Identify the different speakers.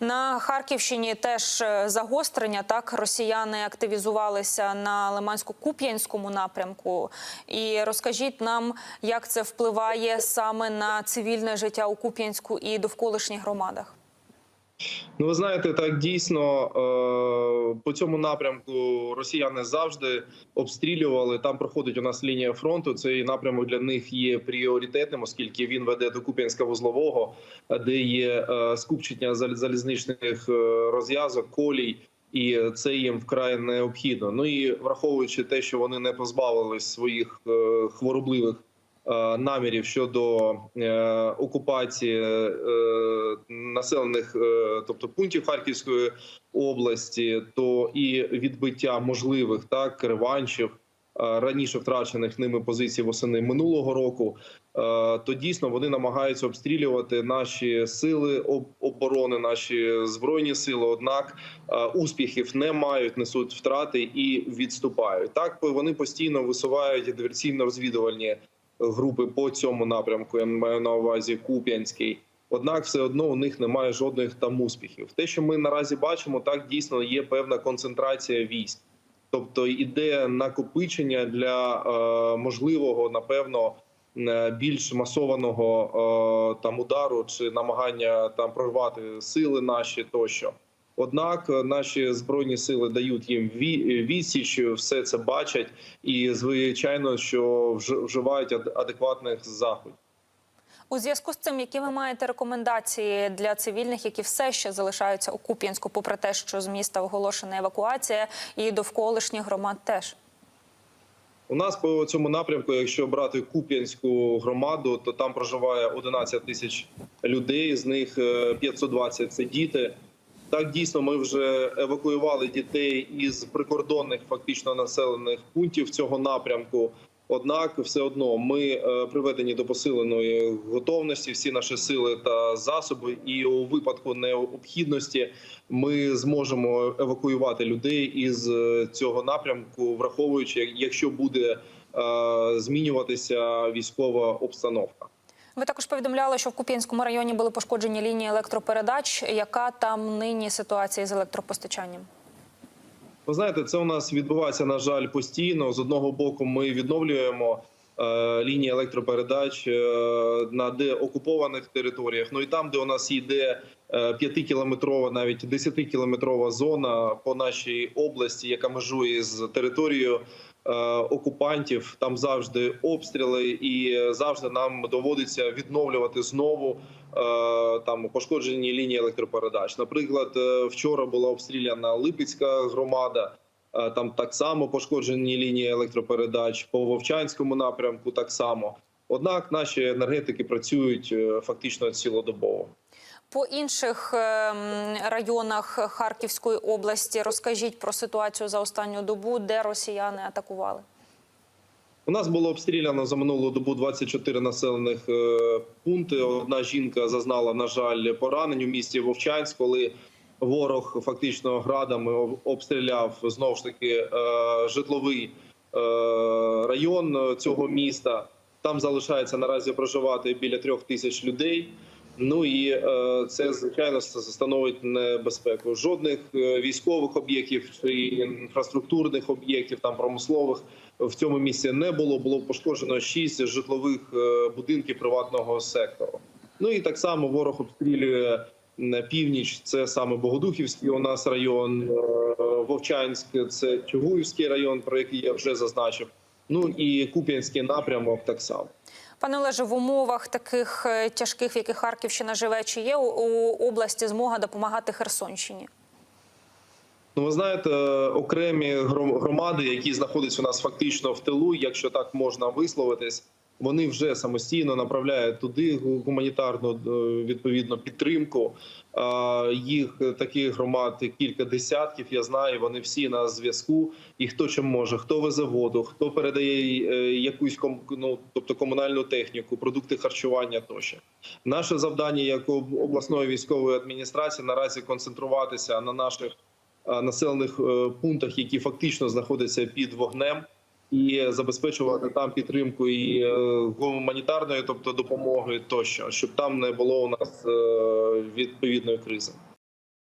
Speaker 1: На Харківщині теж е, загострення. Так росіяни активізувалися на Лимансько-Куп'янському напрямку. І розкажіть нам, як це впливає саме на цивільне життя у Куп'янську і довколишніх громадах.
Speaker 2: Ну, ви знаєте, так дійсно е, по цьому напрямку росіяни завжди обстрілювали. Там проходить у нас лінія фронту. Цей напрямок для них є пріоритетним, оскільки він веде до Куп'янська вузлового, де є е, скупчення залізничних е, розв'язок, колій. І це їм вкрай необхідно. Ну і враховуючи те, що вони не позбавились своїх хворобливих намірів щодо е, окупації е, населених, е, тобто пунктів Харківської області, то і відбиття можливих так реваншів е, раніше втрачених ними позицій восени минулого року. е, То дійсно вони намагаються обстрілювати наші сили оборони, наші збройні сили. Однак е, успіхів не мають, несуть втрати і відступають. Так вони постійно висувають диверсійно-розвідувальні групи по цьому напрямку. Я маю на увазі Куп'янський. Однак, все одно у них немає жодних там успіхів. Те, що ми наразі бачимо, так дійсно є певна концентрація військ, тобто іде накопичення для е, можливого, напевно, е, більш масованого е, там удару чи намагання там прорвати сили наші тощо. Однак е, наші збройні сили дають їм ві- відсіч, все це бачать, і звичайно, що вж- вживають ад- адекватних заходів.
Speaker 1: У зв'язку з цим, які ви маєте рекомендації для цивільних, які все ще залишаються у Куп'янську, попри те, що з міста оголошена евакуація, і довколишніх громад теж.
Speaker 2: У нас по цьому напрямку, якщо брати Куп'янську громаду, то там проживає 11 тисяч людей. З них е, 520 – це діти. Так дійсно, ми вже евакуювали дітей із прикордонних фактично населених пунктів цього напрямку. Однак, все одно ми е, приведені до посиленої готовності, всі наші сили та засоби, і у випадку необхідності ми зможемо евакуювати людей із е, цього напрямку, враховуючи, якщо буде е, змінюватися військова обстановка.
Speaker 1: Ви також повідомляли, що в Куп'янському районі були пошкоджені лінії електропередач. Яка там нині ситуація з електропостачанням?
Speaker 2: Ви знаєте, це у нас відбувається на жаль постійно. З одного боку, ми відновлюємо лінії електропередач е, на деокупованих територіях. Ну і там, де у нас йде е, 5-кілометрова, навіть 10-кілометрова зона по нашій області, яка межує з територією е, окупантів. Там завжди обстріли, і завжди нам доводиться відновлювати знову е, там пошкоджені лінії електропередач. Наприклад, е, вчора була обстріляна Липецька громада. Е, Там так само пошкоджені лінії електропередач по Вовчанському напрямку. Так само. Однак наші енергетики працюють е, фактично цілодобово.
Speaker 1: По інших ем, районах Харківської області розкажіть про ситуацію за останню добу, де росіяни атакували.
Speaker 2: У нас було обстріляно за минулу добу 24 населених е, пункти. Одна жінка зазнала, на жаль, поранень у місті Вовчанськ, коли ворог фактично градами об- обстріляв знову ж таки е, житловий е, район цього міста. Там залишається наразі проживати біля трьох тисяч людей. Ну і е, це звичайно становить небезпеку. Жодних військових об'єктів чи інфраструктурних об'єктів, там промислових в цьому місці не було. Було пошкоджено шість житлових будинків приватного сектору. Ну і так само ворог обстрілює на північ. Це саме Богодухівський у нас район, е, Вовчанськ, це Чугуївський район, про який я вже зазначив. Ну і Куп'янський напрямок так само.
Speaker 1: Пане Олеже, в умовах таких е, тяжких, в яких Харківщина живе, чи є у, області змога допомагати Херсонщині?
Speaker 2: Ну, ви знаєте, окремі гром- громади, які знаходяться у нас фактично в тилу, якщо так можна висловитись, вони вже самостійно направляють туди гуманітарну е, відповідно підтримку. Їх таких громад кілька десятків. Я знаю, вони всі на зв'язку. І хто чим може, хто везе воду, хто передає е, якусь ну, тобто комунальну техніку, продукти харчування тощо. Наше завдання як обласної військової адміністрації наразі концентруватися на наших е, населених пунктах, які фактично знаходяться під вогнем, і забезпечувати там підтримку і е, гуманітарної, тобто допомоги тощо, щоб там не було у нас е, відповідної кризи.